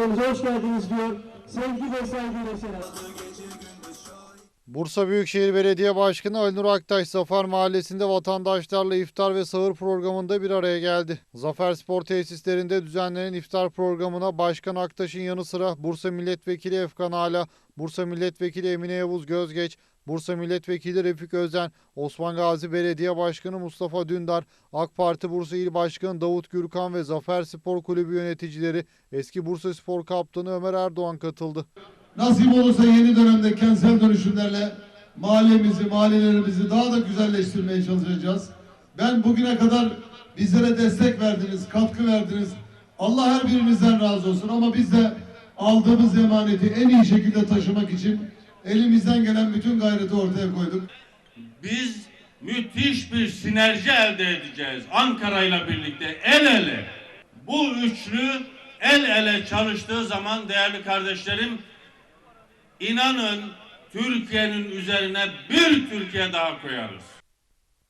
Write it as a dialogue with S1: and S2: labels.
S1: aramıza hoş geldiniz diyor. Sevgi ve saygıyla selam.
S2: Bursa Büyükşehir Belediye Başkanı Ali Nur Aktaş Zafer Mahallesi'nde vatandaşlarla iftar ve sahur programında bir araya geldi. Zafer Spor Tesislerinde düzenlenen iftar programına Başkan Aktaş'ın yanı sıra Bursa Milletvekili Efkan Ala, Bursa Milletvekili Emine Yavuz Gözgeç, Bursa Milletvekili Refik Özen, Osman Gazi Belediye Başkanı Mustafa Dündar, AK Parti Bursa İl Başkanı Davut Gürkan ve Zafer Spor Kulübü yöneticileri eski Bursa Spor Kaptanı Ömer Erdoğan katıldı.
S3: Nasip olursa yeni dönemde kentsel dönüşümlerle mahallemizi, mahallelerimizi daha da güzelleştirmeye çalışacağız. Ben bugüne kadar bizlere destek verdiniz, katkı verdiniz. Allah her birinizden razı olsun ama biz de aldığımız emaneti en iyi şekilde taşımak için elimizden gelen bütün gayreti ortaya koyduk.
S4: Biz müthiş bir sinerji elde edeceğiz. Ankara ile birlikte el ele. Bu üçlü el ele çalıştığı zaman değerli kardeşlerim inanın Türkiye'nin üzerine bir Türkiye daha koyarız.